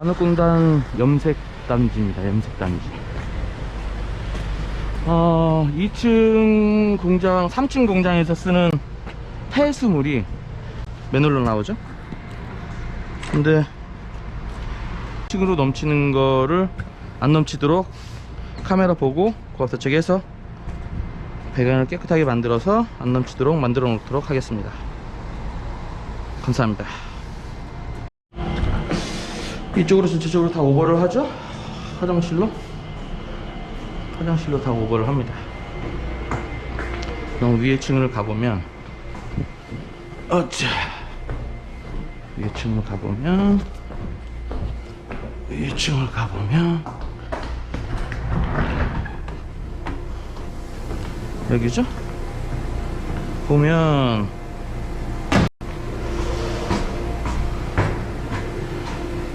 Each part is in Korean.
한옥공단 염색 단지입니다. 염색 단지. 어, 2층 공장, 3층 공장에서 쓰는 폐수물이 맨홀로 나오죠. 근데 2층으로 넘치는 거를 안 넘치도록 카메라 보고 고압사 측에서 배관을 깨끗하게 만들어서 안 넘치도록 만들어 놓도록 하겠습니다. 감사합니다. 이쪽으로 전체적으로 다 오버를 하죠? 화장실로? 화장실로 다 오버를 합니다. 그럼 위에 층을 가보면, 어짜 위에 층을 가보면, 위에 층을 가보면, 여기죠? 보면,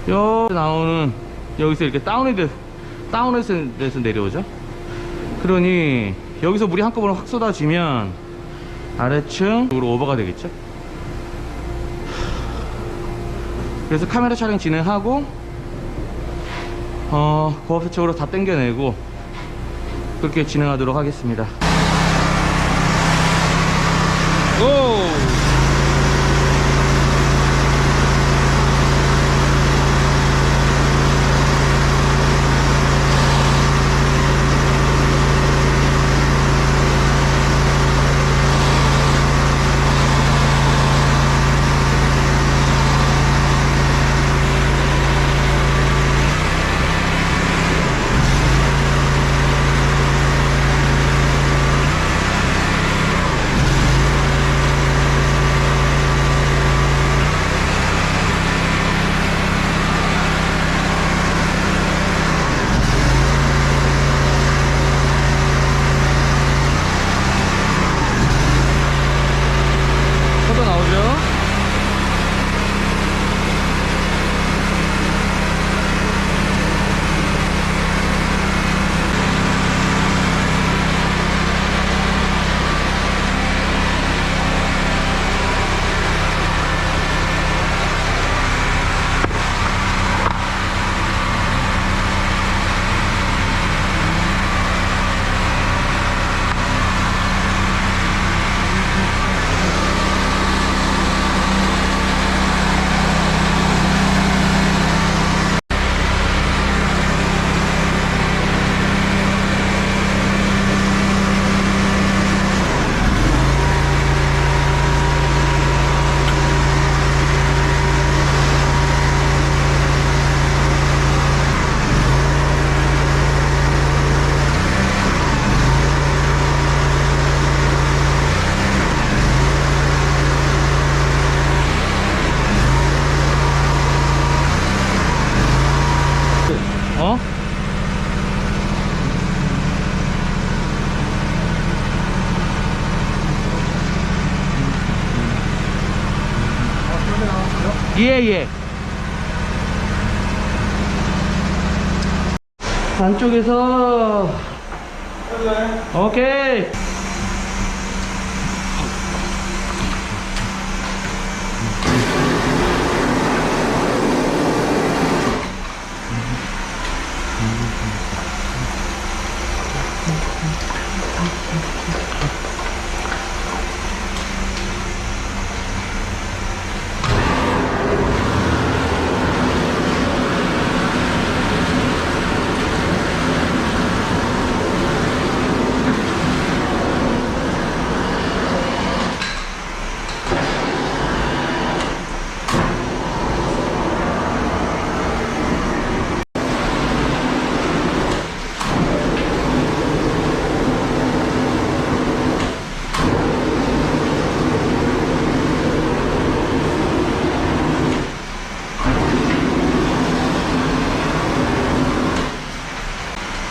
여 나오는 여기서 이렇게 다운이 돼 다운에서 돼서 내려오죠. 그러니 여기서 물이 한꺼번에 확 쏟아지면 아래층으로 오버가 되겠죠. 그래서 카메라 촬영 진행하고 어 고압사 쪽으로 다 당겨내고 그렇게 진행하도록 하겠습니다. 예, 예. 안쪽에서 오케이.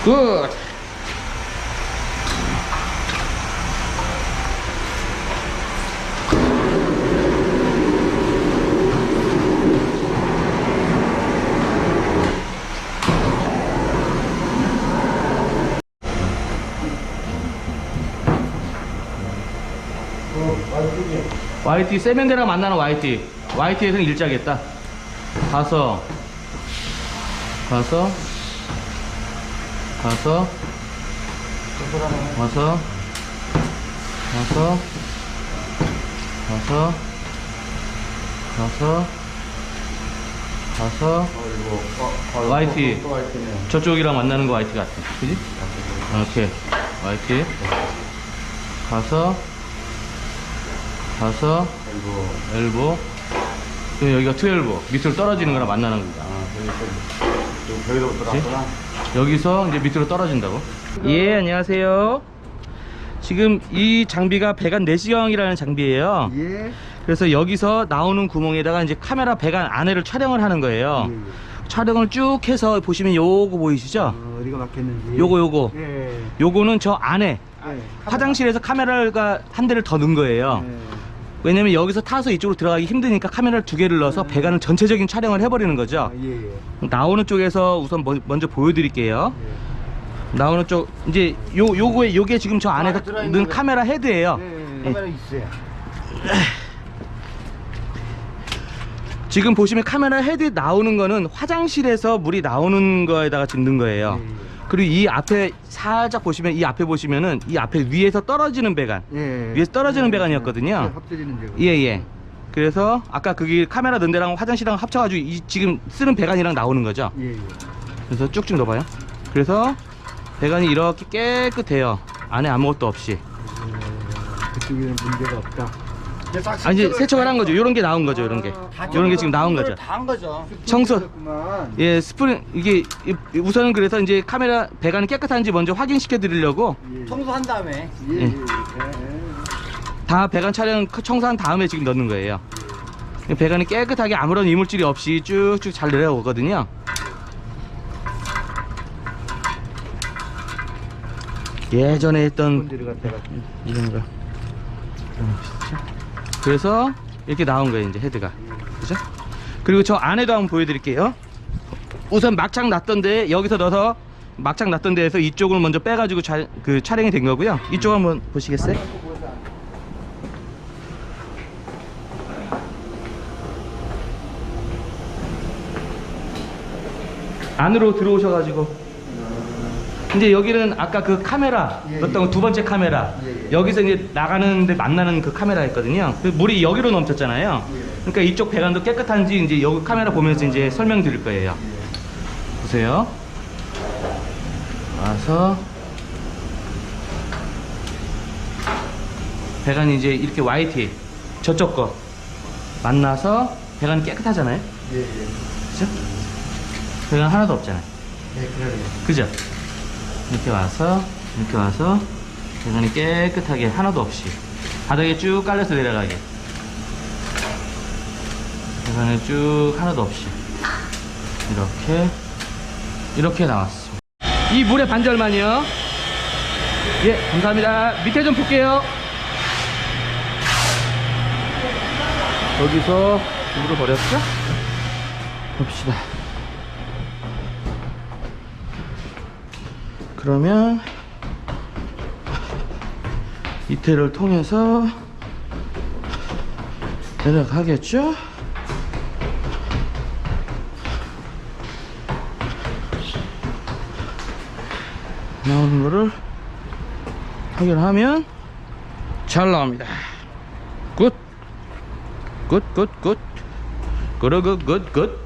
굿. YT 세면대랑 만나는 YT YT에서는 일자겠다. 가서. 가서 가서 와서 와서 가서 가서 가서. YT 저쪽이랑 만나는 거 YT 같아. 그지? 오케이. YT 가서 가서 엘보. 그럼 여기가 투엘보. 밑으로 떨어지는 거랑 만나는 거야. 여기서부터 그치? 여기서 이제 밑으로 떨어진다고 예 안녕하세요 지금 이 장비가 배관 내시경이라는 장비예요 예. 그래서 여기서 나오는 구멍에다가 이제 카메라 배관 안에를 촬영을 하는 거예요 예, 예. 촬영을 쭉 해서 보시면 요거 보이시죠 어, 어디가 막혔는지. 요거 요거 예. 요거는 저 안에 예. 화장실에서 카메라가 한 대를 더 넣은 거예요 예. 왜냐면 여기서 타서 이쪽으로 들어가기 힘드니까 카메라를 두 개를 넣어서 배관을 전체적인 촬영을 해버리는 거죠 아, 예, 예. 나오는 쪽에서 우선 먼- 먼저 보여드릴게요 예. 나오는 쪽 이제 요 요거에 요게 지금 저 안에 들어있는 넣은 거. 카메라 헤드예요. 예, 카메라 있어요. 지금 보시면 카메라 헤드 나오는 거는 화장실에서 물이 나오는 거에다가 짓는 거예요. 예, 예. 그리고 이 앞에 살짝 보시면 이 앞에 보시면은 이 앞에 위에서 떨어지는 배관. 예. 위에서 떨어지는 배관이었거든요. 예, 합쳐지는 데가. 예 예. 그래서 아까 그게 카메라 넣은 데랑 화장실이랑 합쳐가지고 이 지금 쓰는 배관이랑 나오는 거죠. 예, 예. 그래서 쭉쭉 넣어봐요. 그래서 배관이 이렇게 깨끗해요. 안에 아무것도 없이. 그쪽에는 문제가 없다. 아 이제 세척을 한 거죠. 요런 게 나온 거죠. 요런 게. 요런 게 지금 나온 거죠. 다한 거죠. 청소. 예, 스프링 이게 이- 우선은 그래서 이제 카메라 배관이 깨끗한지 먼저 확인시켜 드리려고 예. 청소한 다음에 예, 예. 예. 예. 다 배관 촬영 청소한 다음에 지금 넣는 거예요. 배관이 깨끗하게 아무런 이물질이 없이 쭉쭉 잘 내려오거든요. 예전에 했던 갖다가 이런 거. 이런 거 보시죠? 그래서 이렇게 나온 거예요, 이제 헤드가. 그죠? 그리고 저 안에도 한번 보여드릴게요. 우선 막창 났던데 여기서 넣어서 막창 났던 데에서 이쪽을 먼저 빼가지고 촬- 그 촬영이 된 거고요. 이쪽 한번 보시겠어요? 안으로 들어오셔가지고 이제 여기는 아까 그 카메라 예, 넣었던 두 번째 카메라 예, 예. 여기서 이제 나가는데 만나는 그 카메라였거든요 그 물이 여기로 넘쳤잖아요 그러니까 이쪽 배관도 깨끗한지 이제 여기 카메라 보면서 이제 설명드릴 거예요 보세요 와서 배관이 이제 이렇게 YT 저쪽 거 만나서 배관이 깨끗하잖아요 예, 예. 그죠? 배관 하나도 없잖아요 예, 그래요. 그죠? 이렇게 와서 이렇게 와서 배관이 깨끗하게 하나도 없이 바닥에 쭉 깔려서 내려가게. 배관을 쭉 하나도 없이 이렇게 이렇게 나왔습니다. 이 물의 반절만이요. 예 감사합니다. 밑에 좀 볼게요. 여기서 물을 버렸죠? 봅시다 그러면 이태를 통해서 내려가겠죠? 나오는 거를 확인하면 잘 나옵니다. 굿! 굿, 굿, 굿. 굿, 굿, 굿, 굿.